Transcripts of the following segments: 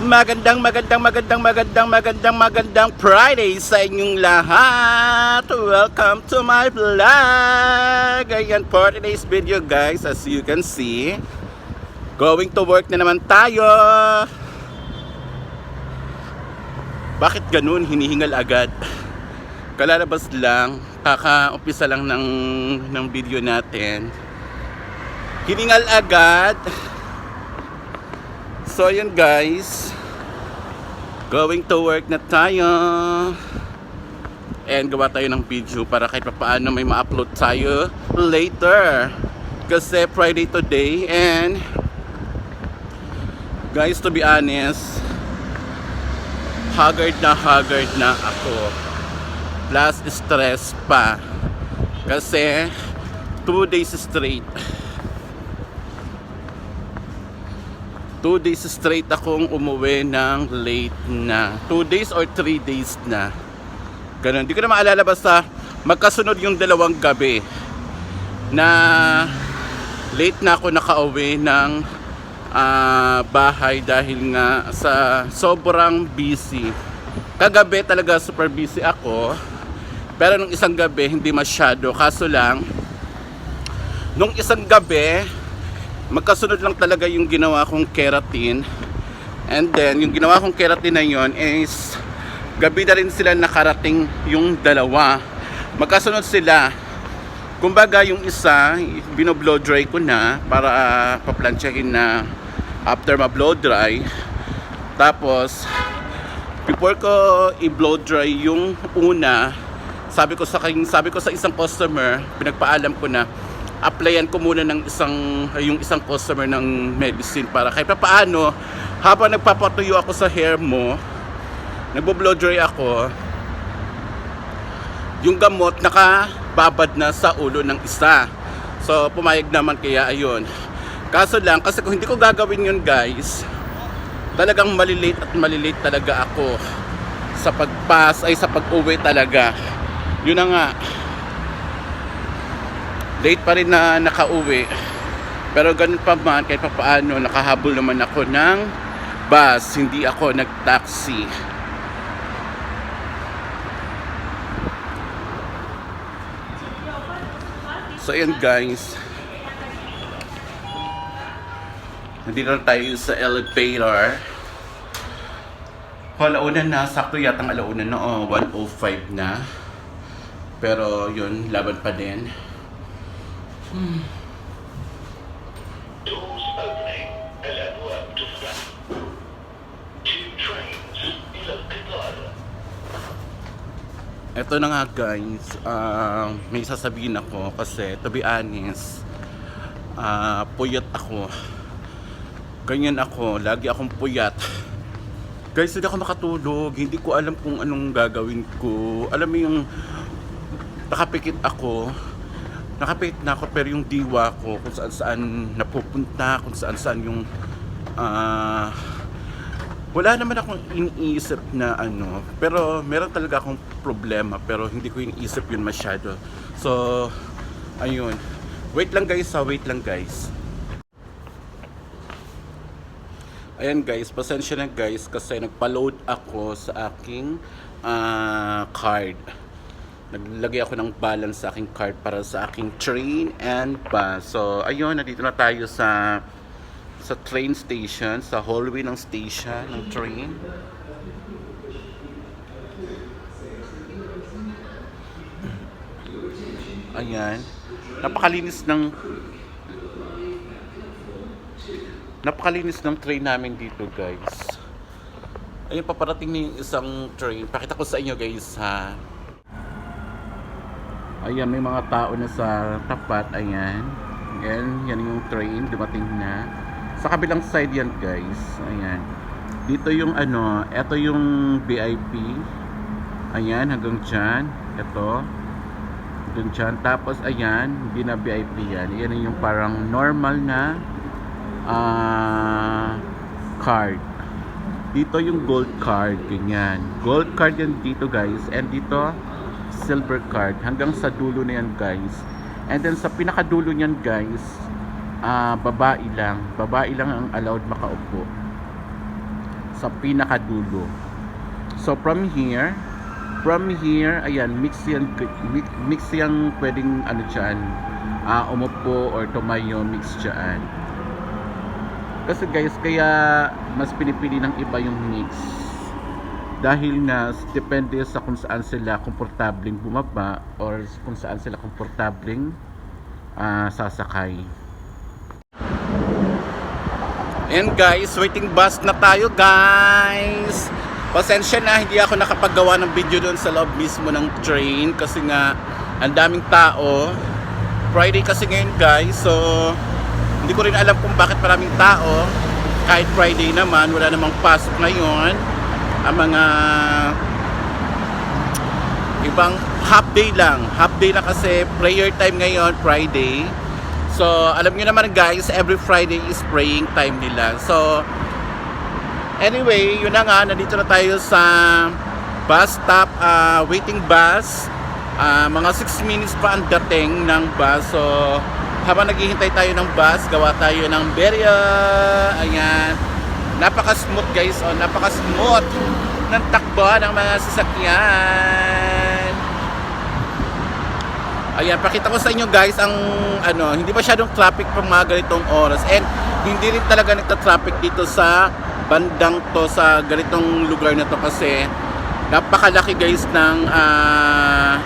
Magandang, magandang, magandang, magandang, magandang, magandang Friday sa inyong lahat. Welcome to my vlog. Ayan for today's video guys, as you can see. Going to work na naman tayo. Bakit ganun? Hinihingal agad. Kalalabas lang, kaka-umpisa lang ng, ng video natin. Hiningal agad. So yun guys. Going to work na tayo. And gawa tayo ng video para kahit pa paano may ma-upload tayo later. Kasi Friday today and Guys to be honest Haggard na haggard na ako. Plus stress pa. Kasi 2 days straight Two days straight akong umuwi ng late na. Two days or three days na. Ganun. Hindi ko na maalala basta magkasunod yung dalawang gabi na late na ako nakauwi ng ah, bahay dahil nga sa sobrang busy. Kagabi talaga super busy ako. Pero nung isang gabi hindi masyado. Kaso lang, nung isang gabi, magkasunod lang talaga yung ginawa kong keratin. And then yung ginawa kong keratin na yon is gabi na rin sila nakarating yung dalawa. Magkasunod sila. Kumbaga yung isa binoblow dry ko na para uh, paplansyahin na after ma-blow dry. Tapos before ko i-blow dry yung una sabi ko sa sabi ko sa isang customer pinagpaalam ko na applyan ko muna ng isang yung isang customer ng medicine para kahit pa paano habang nagpapatuyo ako sa hair mo nagbo-blow dry ako yung gamot nakababad na sa ulo ng isa. So pumayag naman kaya ayun. Kaso lang kasi kung hindi ko gagawin yun guys talagang malilate at malilate talaga ako sa pagpas ay sa pag-uwi talaga. Yun na nga late pa rin na nakauwi. Pero ganun pa man kahit pa paano nakahabol naman ako ng bus. Hindi ako nag-taxi. So yun guys. Nandito na tayo sa elevator. Oh, alauna na. Sakto yatang alauna na. Oh, 105 na. Pero yun laban pa din Doors opening. Alert work to start. Two trains. Ilocos Ito na nga guys, ah, may sasabihin ako kasi to be honest, ah, puyat ako. Ganyan ako, lagi akong puyat. Guys, hindi ako makatulog, hindi ko alam kung anong gagawin ko. Alam mo yung nakapikit ako, nakapikit na ako pero yung diwa ko kung saan saan napupunta, kung saan saan yung ah wala naman akong iniisip na ano, pero meron talaga akong problema pero hindi ko iniisip yun masyado. So, ayun. Wait lang guys ha, wait lang guys. Ayan guys, pasensya na guys kasi nagpa-load ako sa aking ah, card. Naglagay ako ng balance sa aking card para sa aking train and bus. So, ayun, nandito na tayo sa sa train station, sa hallway ng station ng train. Ayan. Napakalinis ng Napakalinis ng train namin dito, guys. Ayun, paparating na yung isang train. Pakita ko sa inyo, guys, ha. Ayan, may mga tao na sa tapat. Ayan. Ayan, yan yung train. Dumating na. Sa kabilang side yan, guys. Ayan. Dito yung ano, eto yung VIP. Ayan, hanggang dyan. Ito. Hanggang dyan. Tapos, ayan, hindi na VIP yan. Yan yung parang normal na ah card. Dito yung gold card, ganyan. Gold card yan dito, guys. And dito, silver card. Hanggang sa dulo na yan, guys. And then sa pinakadulo niyan, guys, ah babae lang. Babae lang ang allowed makaupo. sa pinakadulo. So from here, from here, ayan, mix yan, mix, yan pwedeng ano dyan, ah, umupo or tumayo, mix dyan. Kasi guys, kaya mas pinipili ng iba yung mix. Dahil nga, depende sa kung saan sila komportabling bumaba or kung saan sila komportabling ah, sasakay. And guys, waiting bus na tayo guys. Pasensya na, hindi ako nakapaggawa ng video doon sa loob mismo ng train kasi nga ang daming tao. Friday kasi ngayon guys, so hindi ko rin alam kung bakit maraming tao. Kahit Friday naman, wala namang pasok ngayon. Ang mga ibang half day lang. Half day lang kasi prayer time ngayon, Friday. So, alam niyo naman guys, every Friday is praying time nila. So, anyway, yun na nga, nandito na tayo sa bus stop, ah, waiting bus. Ah, mga 6 minutes pa ang dating ng bus. So, habang naghihintay tayo ng bus, gawa tayo ng berya. Ayan. Napaka-smooth guys. Oh, napaka-smooth ng takbo ng mga sasakyan. Ayan, pakita ko sa inyo guys ang ano, hindi masyadong traffic pang mga ganitong oras and hindi rin talaga nagta-traffic dito sa bandang to sa ganitong lugar na to kasi napakalaki guys ng ah,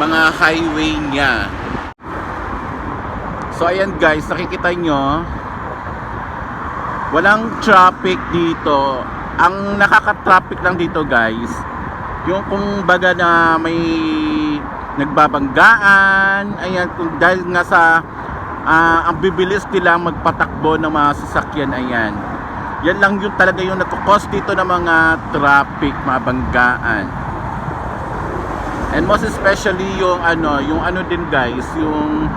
mga highway niya. So ayan guys, nakikita nyo walang traffic dito. Ang nakaka-traffic lang dito guys, yung kung baga na may nagbabanggaan, ayan, kung dahil nga sa ah, ang bibilis nila magpatakbo ng mga sasakyan, ayan. Yan lang yung talaga yung natukos dito ng mga traffic, mga banggaan. And most especially yung ano, yung ano din guys, yung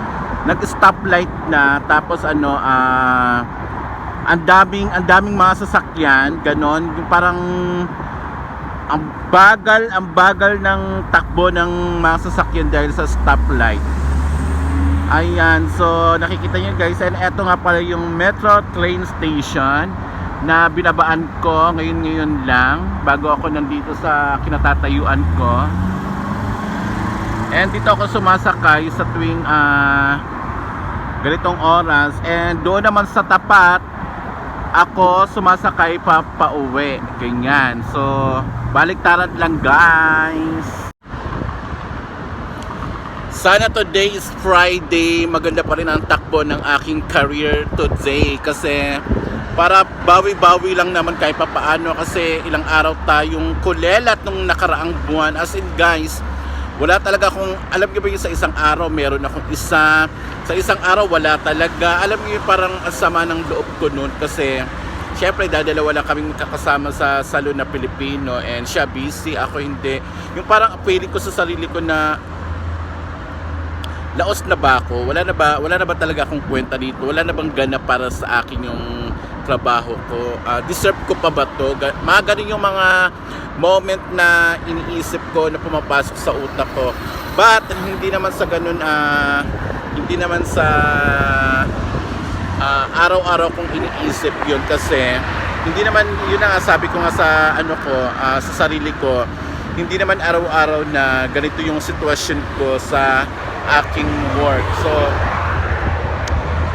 nag-stoplight na tapos ano ah ang daming ang daming mga sasakyan, ganon, yung parang ang bagal, ang bagal ng takbo ng mga sasakyan dahil sa stoplight. Ayan, so nakikita nyo guys, and eto nga pala yung Metro Train Station na binabaan ko ngayon-ngayon lang bago ako nandito sa kinatatayuan ko. And dito ako sumasakay sa tuwing ah, ganitong oras and doon naman sa tapat ako sumasakay pa pauwi. Ganyan. So baliktaran lang guys. Sana today is Friday. Maganda pa rin ang takbo ng aking career today. Kasi para bawi-bawi lang naman kahit papaano. Kasi ilang araw tayong kulelat nung nakaraang buwan. As in guys wala talaga akong, alam niyo ba yung sa isang araw meron akong isa, sa isang araw wala talaga. Alam niyo parang ang sama ng loob ko noon kasi syempre dadalawa lang kaming kakasama sa salon na Pilipino and siya busy, ako hindi. Yung parang feeling ko sa sarili ko na laos na ba ako? Wala na ba, wala na ba talaga akong kwenta dito? Wala na bang gana para sa akin yung trabaho ko? Ah, deserve ko pa ba to? Ga- Mga ganun yung mga moment na iniisip ko na pumapasok sa utak ko. But hindi naman sa ganun ah hindi naman sa ah, araw-araw kong iniisip yun kasi hindi naman yun na nga sabi ko nga sa ano ko ah, sa sarili ko hindi naman araw-araw na ganito yung sitwasyon ko sa aking work. So,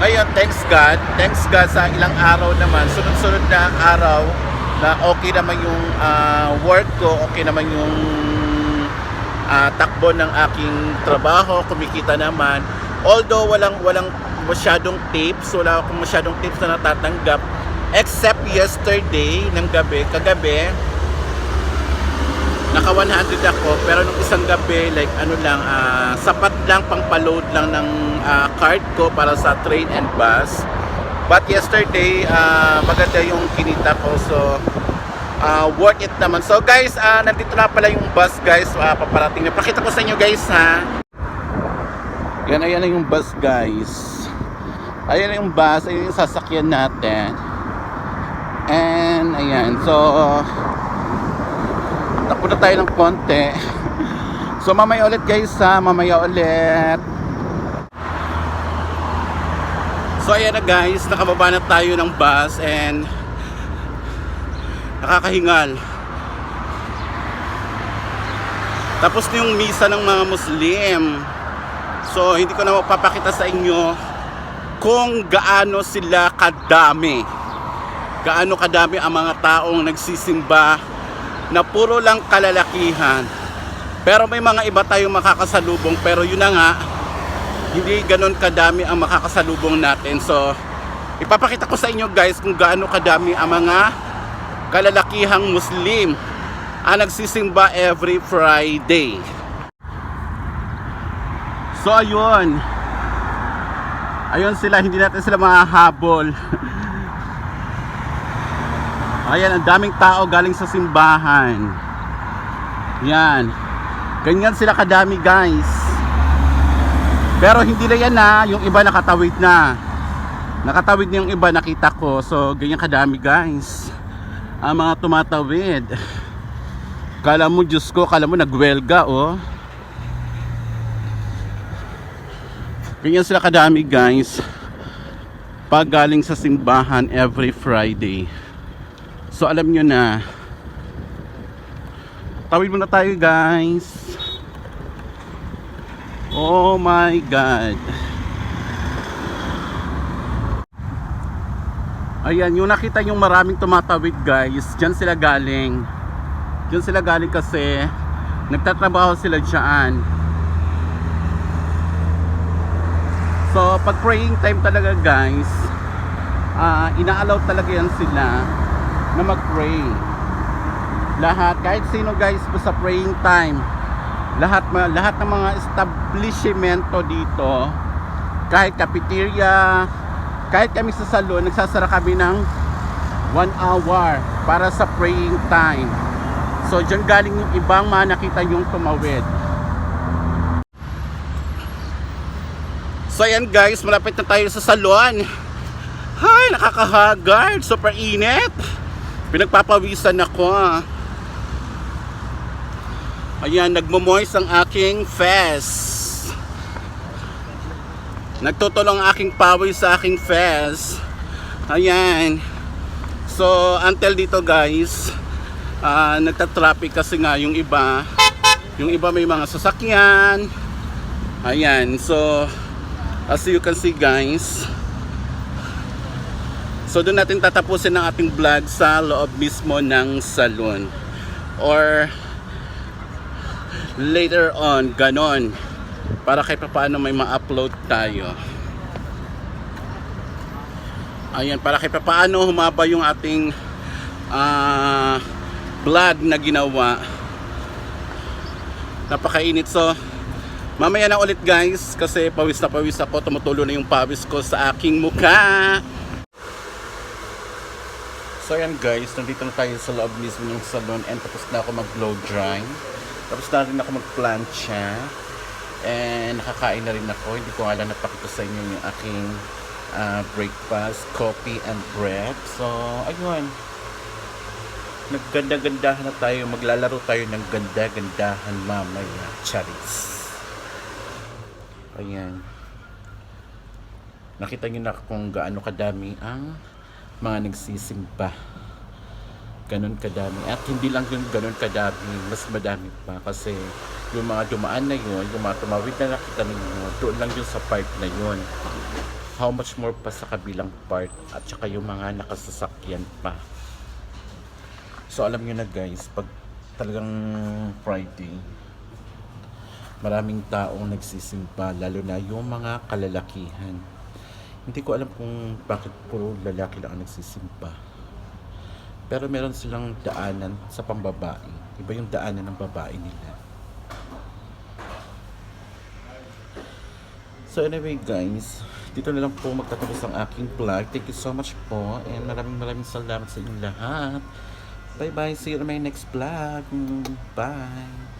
ngayon, thanks God. Thanks God sa ilang araw naman. Sunod-sunod na araw na okay naman yung ah, work ko, okay naman yung ah, takbo ng aking trabaho, kumikita naman. Although walang walang masyadong tips, wala akong masyadong tips na natatanggap except yesterday ng gabi, kagabi naka 100 ako pero nung isang gabi like ano lang ah, sapat lang pang pa-load lang ng ah, card ko para sa train and bus. But yesterday ah, maganda yung kinita ko so ah, worth it naman. So guys ah, nandito na pala yung bus guys ah, paparating na. Pakita ko sa inyo guys ha. Yan ayan na yung bus guys. Ayan na yung bus ayan yung sasakyan natin. And ayan so takbo na tayo ng konti so mamaya ulit guys ha mamaya ulit so ayan na guys nakababa na tayo ng bus and Nakakahingal. Tapos na yung misa ng mga Muslim. So, hindi ko na mapapakita sa inyo kung gaano sila kadami. Gaano kadami ang mga taong nagsisimba na puro lang kalalakihan. Pero may mga iba tayong makakasalubong pero yun na nga, hindi ganon kadami ang makakasalubong natin. So, ipapakita ko sa inyo guys kung gaano kadami ang mga kalalakihang Muslim ang nagsisimba every Friday. So, ayun. Ayun sila, hindi natin sila mahahabol. Ayan, ang daming tao galing sa simbahan. Yan. Ganyan sila kadami guys. Pero hindi na yan na, yung iba nakatawid na. Nakatawid na yung iba nakita ko. So, ganyan kadami guys. Ang mga tumatawid. Kala mo, Diyos ko, kala mo nagwelga oh. Ganyan sila kadami guys. Pag galing sa simbahan every Friday. So alam nyo na. Tawid muna tayo guys. Oh my God. Ayan, yung nakita yung maraming tumatawid guys, dyan sila galing. Dyan sila galing kasi nagtatrabaho sila dyan. So, pag praying time talaga guys, ah ina-allow talaga yan sila na mag-pray. Lahat, kahit sino guys po sa praying time, lahat, lahat ng mga establishmento dito, kahit cafeteria, kahit kami sa salon, nagsasara kami ng 1 hour para sa praying time. So, dyan galing yung ibang mga nakita yung tumawid. So ayan guys, malapit na tayo sa salon. Hay, nakakahagard. Super init. Pinagpapawisan ako. ah. Ayan, nagmo-moist ang aking face. Nagtutulong aking pawis sa aking face. Ayan. So, until dito guys, ah nagta-traffic kasi nga yung iba, yung iba may mga sasakyan. Ayan, so as you can see guys, so doon natin tatapusin ang ating vlog sa loob mismo ng salon. Or later on, ganon. Para kahit paano may ma-upload tayo. Ayan, para kahit paano humaba yung ating ah vlog na ginawa. Napakainit. So, mamaya na ulit guys kasi pawis na pawis ako. Tumutulo na yung pawis ko sa aking mukha. So ayan guys, nandito na tayo sa loob mismo ng salon and tapos na ako mag-blow dry. Tapos na rin ako mag-plancha. And nakakain na rin ako. Hindi ko alam napakita sa inyo yung aking ah, breakfast, coffee and bread. So, ayun. Nagganda-gandahan na tayo. Maglalaro tayo ng ganda-gandahan mamaya. Charis. Ayan. Nakita nyo na kung gaano kadami ang mga nagsisimba. Ganon kadami. At hindi lang yung ganon kadami, mas madami pa. Kasi yung mga dumaan na yun, yung mga tumawid na nakita ninyo, doon lang yun sa part na yun. How much more pa sa kabilang part at saka yung mga nakasasakyan pa. So alam nyo na guys, pag talagang Friday, maraming taong nagsisimba, lalo na yung mga kalalakihan. Hindi ko alam kung bakit puro lalaki lang ang nagsisimba. Pero meron silang daanan sa pambabae. Iba yung daanan ng babae nila. So anyway guys, dito na lang po magtatapos ang aking vlog. Thank you so much po and maraming maraming salamat sa inyong lahat. Bye bye, see you in my next vlog. Bye!